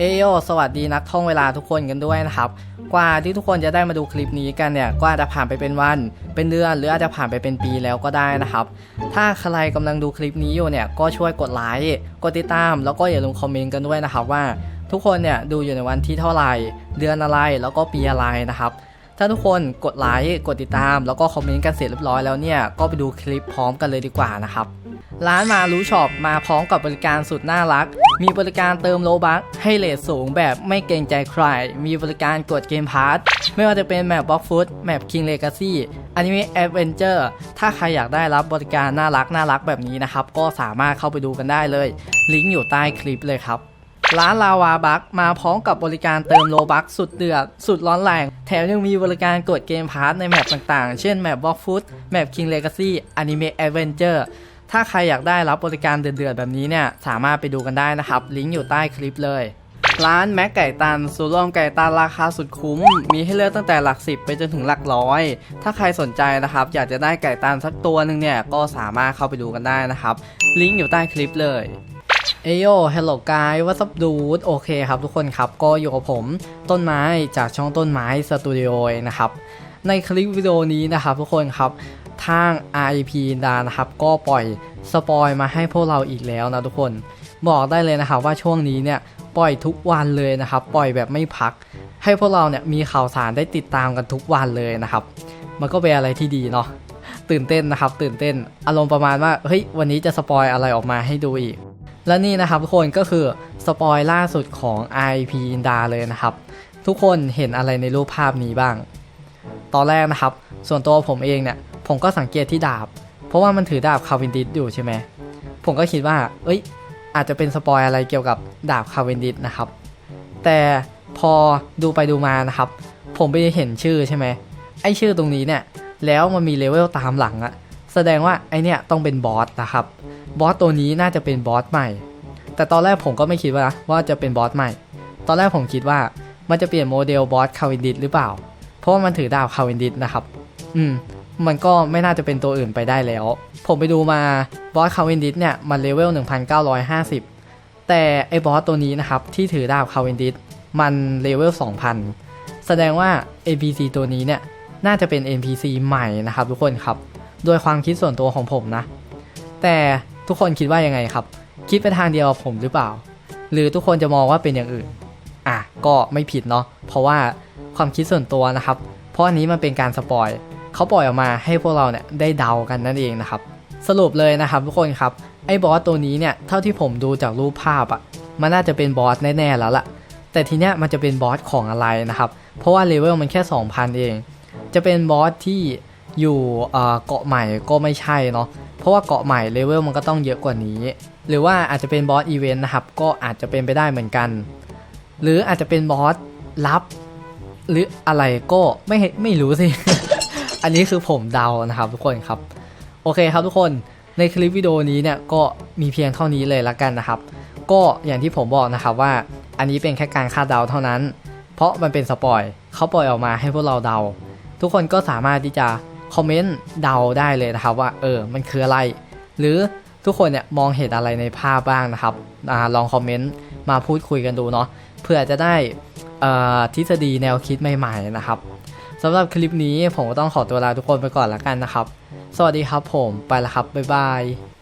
เอโยสวัสดีนักท่องเวลาทุกคนกันด้วยนะครับ กว่าที่ทุกคนจะได้มาดูคลิปนี้กันเนี่ยก็อาจจะผ่านไปเป็นวัน เป็นเดือนหรืออาจจะผ่านไปเป็นปีแล้วก็ได้นะครับ ถ้าใครกำลังดูคลิปนี้อยู่เนี่ยก็ช่วยกดไลค์กดติดตาม แล้วก็อย่าลืมคอมเมนต์กันด้วยนะครับว่า ทุกคนเนี่ยดูอยู่ในวันที่เท่าไหร่ เดือนอะไรแล้วก็ปีอะไรนะครับ ถ้าทุกคนกดไลค์กดติดตาม แล้วก็คอมเมนต์กันเสร็จเรียบร้อยแล้วเนี่ยก็ไปดูคลิปพร้อมกันเลยดีกว่านะครับร้านมารู้ช็อปมาพร้อมกับบริการสุดน่ารัก มีบริการเติมโลบัคให้เลทสูงแบบไม่เกรงใจใคร มีบริการกดเกมพาร์ทไม่ว่าจะเป็นแมปบล็อกฟุตแมปคิงเลกาซี่อนิเมะแอดเวนเจอร์ถ้าใครอยากได้รับบริการน่ารักน่ารักแบบนี้นะครับ ก็สามารถเข้าไปดูกันได้เลย ลิงก์อยู่ใต้คลิปเลยครับ ร้านลาวาบัคมาพร้อมกับบริการเติมโลบัคสุดเดือด สุดร้อนแรง แถมยังมีบริการกดเกมพาร์ทในแมปต่างๆ เช่นแมปบล็อกฟุตแมปคิงเลกาซี่อนิเมะแอดเวนเจอร์ถ้าใครอยากได้รับบริการเดือดๆแบบนี้เนี่ย สามารถไปดูกันได้นะครับ ลิงก์อยู่ใต้คลิปเลย ร้านแม็กไก่ตันสูตรรวมไก่ตันราคาสุดคุ้ม มีให้เลือกตั้งแต่หลักสิบไปจนถึงหลักร้อย ถ้าใครสนใจนะครับ อยากจะได้ไก่ตันสักตัวหนึ่งเนี่ย ก็สามารถเข้าไปดูกันได้นะครับ ลิงก์อยู่ใต้คลิปเลย เอโย hello guy what's up dude โอเคครับทุกคนครับ ก็อยู่กับผมต้นไม้จากช่องต้นไม้สตูดิโอนะครับ ในคลิปวิดีโอนี้นะครับทุกคนครับ ทาง RIP ดานะครับ ก็ปล่อยสปอยมาให้พวกเราอีกแล้วนะทุกคน บอกได้เลยนะครับว่าช่วงนี้เนี่ย ปล่อยทุกวันเลยนะครับ ปล่อยแบบไม่พัก ให้พวกเราเนี่ยมีข่าวสารได้ติดตามกันทุกวันเลยนะครับ มันก็เป็นอะไรที่ดีเนาะตื่นเต้นนะครับ ตื่นเต้นอารมณ์ประมาณว่าเฮ้ยวันนี้จะสปอยอะไรออกมาให้ดูอีก และนี่นะครับทุกคนก็คือสปอยล่าสุดของ IP อินดาเลยนะครับ ทุกคนเห็นอะไรในรูปภาพนี้บ้าง ตอนแรกนะครับ ส่วนตัวผมเองเนี่ย ผมก็สังเกตที่ดาบ เพราะว่ามันถือดาบคาวินดิสอยู่ใช่ไหมผมก็คิดว่า เอ้ย อาจจะเป็นสปอยอะไรเกี่ยวกับดาบคาวินดิสนะครับ แต่พอดูไปดูมานะครับ ผมไปเห็นชื่อใช่ไหมไอชื่อตรงนี้เนี่ย แล้วมันมีเลเวลตามหลังอะ แสดงว่าไอเนี่ยต้องเป็นบอสนะครับ บอสตัวนี้น่าจะเป็นบอสใหม่ แต่ตอนแรกผมก็ไม่คิดว่าว่าจะเป็นบอสใหม่ ตอนแรกผมคิดว่ามันจะเปลี่ยนโมเดลบอสคาวินดิสหรือเปล่า เพราะว่ามันถือดาบคาวินดิสนะครับ อืม มันก็ไม่น่าจะเป็นตัวอื่นไปได้แล้ว ผมไปดูมาบอสคาวินดิสเนี่ยมันเลเวล 1950 แต่ไอ้บอสตัวนี้นะครับที่ถือดาบคาวินดิสมันเลเวล 2000 แสดงว่า NPC ตัวนี้เนี่ยน่าจะเป็น NPC ใหม่นะครับทุกคนครับ โดยความคิดส่วนตัวของผมนะ แต่ทุกคนคิดว่ายังไงครับ คิดไปทางเดียวกับผมหรือเปล่า หรือทุกคนจะมองว่าเป็นอย่างอื่น อะก็ไม่ผิดเนาะเพราะว่าความคิดส่วนตัวนะครับ เพราะอันนี้มันเป็นการสปอยเขาปล่อยออกมาให้พวกเราเนี่ยได้เดากันนั่นเองนะครับ สรุปเลยนะครับทุกคนครับไอ้บอสตัวนี้เนี่ยเท่าที่ผมดูจากรูปภาพอะ่ะมันน่าจะเป็นบอสแน่ๆแล้วล่ะ แต่ทีเนี้ยมันจะเป็นบอสของอะไรนะครับ เพราะว่าเลเวลมันแค่ 2,000 เอง จะเป็นบอสที่ อยู่เกาะใหม่ก็ไม่ใช่เนาะเพราะว่าเกาะใหม่เลเวลมันก็ต้องเยอะกว่านี้ หรือว่าอาจจะเป็นบอสอีเวนต์นะครับก็อาจจะเป็นไปได้เหมือนกัน หรืออาจจะเป็นบอสลับ หรืออะไรก็ไม่ไม่รู้สิ อันนี้คือผมเดานะครับทุกคนครับ โอเคครับทุกคนในคลิปวิดีโอนี้เนี่ยก็มีเพียงเท่านี้เลยละกันนะครับ ก็อย่างที่ผมบอกนะครับว่าอันนี้เป็นแค่การคาดเดาเท่านั้น เพราะมันเป็นสปอยเขาปล่อยออกมาให้พวกเราเดา ทุกคนก็สามารถที่จะ คอมเมนต์เดาได้เลยนะครับว่าเออมันคืออะไร หรือทุกคนเนี่ยมองเห็นอะไรในภาพบ้างนะครับอลองคอมเมนต์มาพูดคุยกันดูเนาะเพื่อจะได้อ่อทฤษฎีแนวคิดใหม่ ๆ นะครับสำหรับคลิปนี้ผมก็ต้องขอตัวลาทุกคนไปก่อนแล้วกันนะครับ สวัสดีครับผมไปละครับบ๊ายบาย